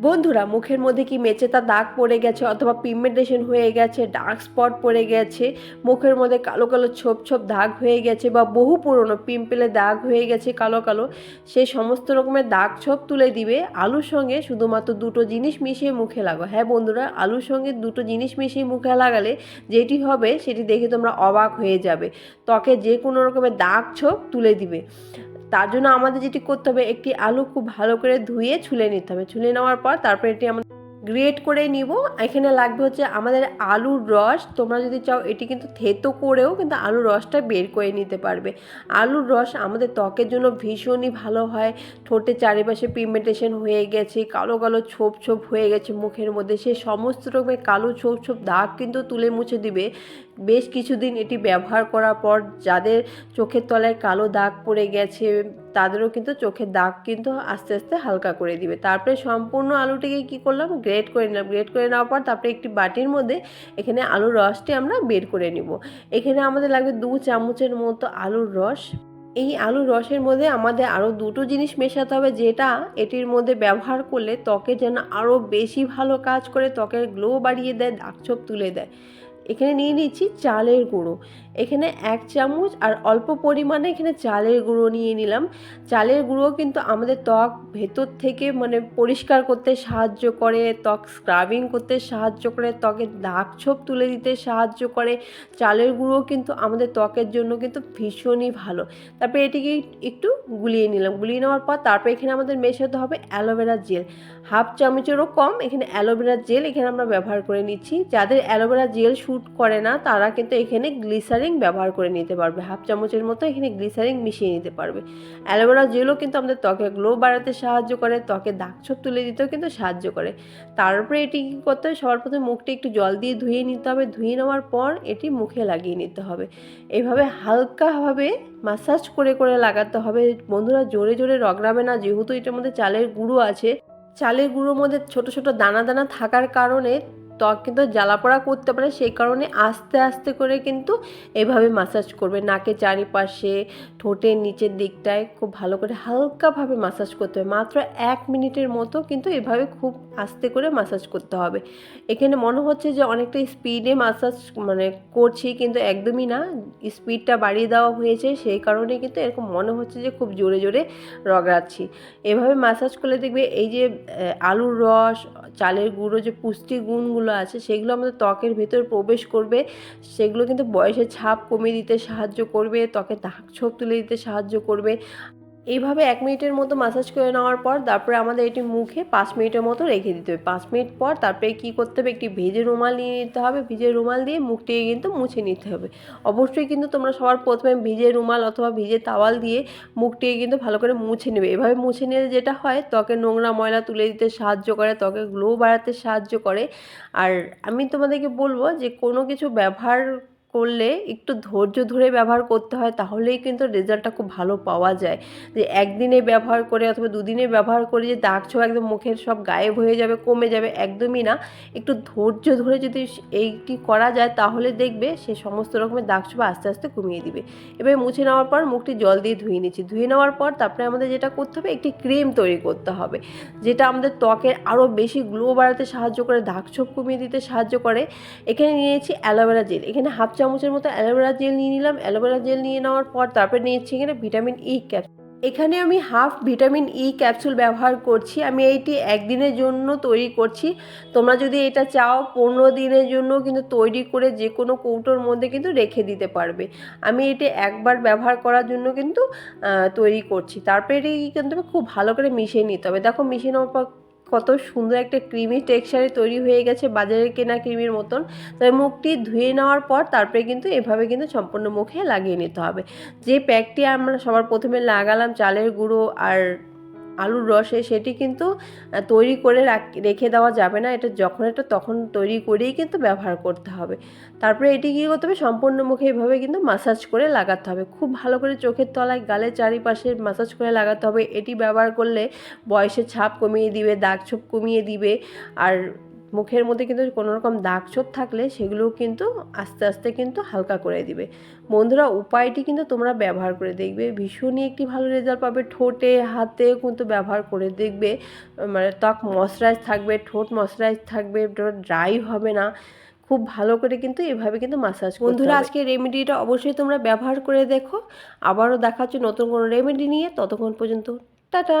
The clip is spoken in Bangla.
বন্ধুরা, মুখের মধ্যে কি মেচেতা দাগ পড়ে গেছে অথবা পিগমেন্টেশন হয়ে গেছে ডার্ক স্পট পড়ে গেছে, মুখের মধ্যে কালো কালো ছোপ ছোপ দাগ হয়ে গেছে বা বহু পুরনো পিম্পলে দাগ হয়ে গেছে কালো কালো সেই সমস্ত রকমের দাগ ছোপ তুলে দিবে। আলুর সঙ্গে শুধুমাত্র দুটো জিনিস মিশিয়ে মুখে লাগো হ্যাঁ বন্ধুরা, আলুর সঙ্গে দুটো জিনিস মিশিয়ে মুখে লাগালে যেটি হবে সেটি দেখে তোমরা অবাক হয়ে যাবে। ত্বকে যে কোনো রকমের দাগ ছোপ তুলে দিবে। তার জন্য আমাদের যেটি করতে হবে, একটি আলু খুব ভালো করে ধুয়ে ছুলে নিতে হবে। ছুলে নেওয়ার পর তারপর এটি আমাদের গ্রেট করে নিব। এখানে লাগবে হচ্ছে আমাদের আলুর রস। তোমরা যদি চাও, এটি কিন্তু থেতো করেও কিন্তু আলুর রসটা বের করে নিতে পারবে। আলুর রস আমাদের ত্বকের জন্য ভীষণই ভালো হয়। ঠোঁটের চারিপাশে পিগমেন্টেশন হয়ে গেছে, কালো কালো ছোপ ছোপ হয়ে গেছে মুখের মধ্যে। সে সমস্ত রকমের কালো ছোপ ছোপ দাগ কিন্তু তুলে মুছে দিবে। বেশ কিছুদিন এটি ব্যবহার করার পর যাদের চোখের তলায় কালো দাগ পড়ে গেছে তাদেরও কিন্তু চোখের দাগ কিন্তু আস্তে আস্তে হালকা করে দিবে। তারপরে সম্পূর্ণ আলুটিকে কি করলাম? গ্রেট করে নিলাম। গ্রেট করে নেওয়ার পর তারপরে একটি বাটির মধ্যে এখানে আলুর রসটি আমরা বের করে নিব। এখানে আমাদের লাগবে দু চামচের মতো আলুর রস। এই আলুর রসের মধ্যে আমাদের আরও দুটো জিনিস মেশাতে হবে যেটা এটির মধ্যে ব্যবহার করলে ত্বকে যেন আরও বেশি ভালো কাজ করে, ত্বকের গ্লো বাড়িয়ে দেয়, দাগ ছোপ তুলে দেয়। এখানে নিয়ে নিচ্ছি চালের গুঁড়ো। এখানে এক চামচ আর অল্প পরিমাণে এখানে চালের গুঁড়ো নিয়ে নিলাম। চালের গুঁড়ো কিন্তু আমাদের ত্বক ভেতর থেকে মানে পরিষ্কার করতে সাহায্য করে, ত্বক স্ক্রাবিং করতে সাহায্য করে, ত্বকের দাগ ছোপ তুলে দিতে সাহায্য করে। চালের গুঁড়ো কিন্তু আমাদের ত্বকের জন্য কিন্তু ভীষণই ভালো। তারপরে এটিকে একটু গুলিয়ে নিলাম। গুলিয়ে নেওয়ার পর তারপর এখানে আমাদের মেশাতে হবে অ্যালোভেরা জেল। হাফ চামচেরও কম এখানে অ্যালোভেরা জেল এখানে আমরা ব্যবহার করে নিচ্ছি। যাদের অ্যালোভেরা জেল শ্যুট করে না, তারা কিন্তু এখানে গ্লিসারিং ব্যবহার করে নিতে পারবে। হাফ চামচের মতো এখানে গ্লিসারিং মিশিয়ে নিতে পারবে। অ্যালোভেরা জেলও কিন্তু আমাদের ত্বকে গ্লো বাড়াতে সাহায্য করে, ত্বকে দাগ ছোপ তুলে দিতেও কিন্তু সাহায্য করে। তারপরে এটি কী করতে হবে? সবার প্রথমে মুখটি একটু জল দিয়ে ধুয়ে নিতে হবে। ধুয়ে নেওয়ার পর এটি মুখে লাগিয়ে নিতে হবে। এভাবে হালকাভাবে মাসাজ করে করে লাগাতে হবে। বন্ধুরা, জোরে জোরে রগড়াবে না। যেহেতু এটার মধ্যে চালের গুঁড়ো আছে, চালের গুঁড়োর মধ্যে ছোট ছোট দানা দানা থাকার কারণে ত্বক কিন্তু জ্বালাপোড়া করতে পারে, সেই কারণে আস্তে আস্তে করে কিন্তু এভাবে মাসাজ করবে। নাকের চারিপাশে, ঠোঁটের নিচের দিকটায় খুব ভালো করে হালকাভাবে মাসাজ করতে হবে। মাত্র এক মিনিটের মতো কিন্তু এভাবে খুব আস্তে করে মাসাজ করতে হবে। এখানে মনে হচ্ছে যে অনেকটা স্পিডে মাসাজ মানে করছি কিন্তু একদমই না। স্পিডটা বাড়িয়ে দেওয়া হয়েছে, সেই কারণে কিন্তু এরকম মনে হচ্ছে যে খুব জোরে জোরে রগড়াচ্ছি এভাবে মাসাজ করলে দেখবে এই যে আলুর রস, চালের গুঁড়ো যে পুষ্টি গুণগুলো আছে, সেগুলো আমাদের ত্বকের ভেতর প্রবেশ করবে। সেগুলো কিন্তু বয়সের ছাপ কমিয়ে দিতে সাহায্য করবে, ত্বকে দাগ ছোপ তুলে দিতে সাহায্য করবে। এইভাবে এক মিনিটের মতো মাসাজ করে নেওয়ার পর তারপরে আমাদের এটি মুখে পাঁচ মিনিটের মতো রেখে দিতে হবে। পাঁচ মিনিট পর তারপরে কী করতে হবে? একটি ভেজে রুমাল নিয়ে নিতে হবে। ভিজে রুমাল দিয়ে মুখটিকে কিন্তু মুছে নিতে হবে। অবশ্যই কিন্তু তোমরা সবার প্রথমে ভিজে রুমাল অথবা ভিজে তাওয়াল দিয়ে মুখটিকে কিন্তু ভালো করে মুছে নেবে। এভাবে মুছে নিলে যেটা হয়, ত্বকে নোংরা ময়লা তুলে দিতে সাহায্য করে, ত্বকে গ্লো বাড়াতে সাহায্য করে। আর আমি তোমাদেরকে বলব যে কোনো কিছু ব্যবহার করলে একটু ধৈর্য ধরে ব্যবহার করতে হয়, তাহলেই কিন্তু রেজাল্টটা খুব ভালো পাওয়া যায়। যে একদিনে ব্যবহার করে অথবা দুদিনে ব্যবহার করে যে দাগ ছোপ একদম মুখের সব গায়েব হয়ে যাবে, কমে যাবে, একদমই না। একটু ধৈর্য ধরে যদি এইটি করা যায়, তাহলে দেখবে সে সমস্ত রকমের দাগ ছোপ আস্তে আস্তে কমিয়ে দিবে। এবার মুছে নেওয়ার পর মুখটি জল দিয়ে ধুয়ে নিচ্ছি। ধুয়ে নেওয়ার পর তারপরে আমাদের যেটা করতে হবে, একটি ক্রিম তৈরি করতে হবে, যেটা আমাদের ত্বকের আরও বেশি গ্লো বাড়াতে সাহায্য করে, দাগ ছোপ কমিয়ে দিতে সাহায্য করে। এখানে নিয়েছি অ্যালোভেরা জেল। এখানে হাফ চামচের মতো অ্যালোভেরা জেল নিয়ে নিলাম। অ্যালোভেরা জেল নিয়ে নেওয়ার পর তারপরে নিয়েছি এখানে ভিটামিন ই ক্যাপ এখানে আমি হাফ ভিটামিন ই ক্যাপসুল ব্যবহার করছি। আমি এইটি একদিনের জন্য তৈরি করছি। তোমরা যদি এটা চাও, পনেরো দিনের জন্য কিন্তু তৈরি করে যে কোনো কৌটোর মধ্যে কিন্তু রেখে দিতে পারবে। আমি এটি একবার ব্যবহার করার জন্য কিন্তু তৈরি করছি। তারপরে কিন্তু খুব ভালো করে মিশিয়ে নিতে হবে। দেখো, মিশিয়ে নেওয়ার পর কত সুন্দর একটা ক্রিমি টেক্সচারে তৈরি হয়ে গেছে বাজারের কেনা ক্রিমের মতন। তবে মুখটি ধুয়ে নেওয়ার পর তারপরে কিন্তু এভাবে কিন্তু সম্পূর্ণ মুখে লাগিয়ে নিতে হবে। যে প্যাকটি আমরা সবার প্রথমে লাগালাম, চালের গুঁড়ো আর আলুর রসে সেটি কিন্তু তৈরি করে রাখ- দেওয়া যাবে না। এটা যখন এটা তখন তৈরি করেই কিন্তু ব্যবহার করতে হবে। তারপরে এটি কী করতে হবে? সম্পূর্ণ মুখে এভাবে কিন্তু মাসাজ করে লাগাতে হবে। খুব ভালো করে চোখের তলায়, গালের চারিপাশে মাসাজ করে লাগাতে হবে। এটি ব্যবহার করলে বয়সের ছাপ কমিয়ে দিবে, দাগ ছোপ কমিয়ে দিবে। আর মুখের মধ্যে কিন্তু কোনো রকম দাগ ছোপ থাকলে সেগুলোও কিন্তু আস্তে আস্তে কিন্তু হালকা করে দিবে। বন্ধুরা উপায়টি কিন্তু তোমরা ব্যবহার করে দেখবে। ভীষণই একটি ভালো রেজাল্ট পাবে। ঠোঁটে হাতে কিন্তু ব্যবহার করে দেখবে। মানে ত্বক ময়শ্চারাইজ থাকবে ঠোঁট ময়শ্চারাইজ থাকবে ড্রাই হবে না। খুব ভালো করে কিন্তু এভাবে কিন্তু মাসাজ বন্ধুরা আজকে রেমেডিটা অবশ্যই তোমরা ব্যবহার করে দেখো। আবারও দেখাচ্ছি নতুন কোনো রেমেডি নিয়ে। ততক্ষণ পর্যন্ত টাটা!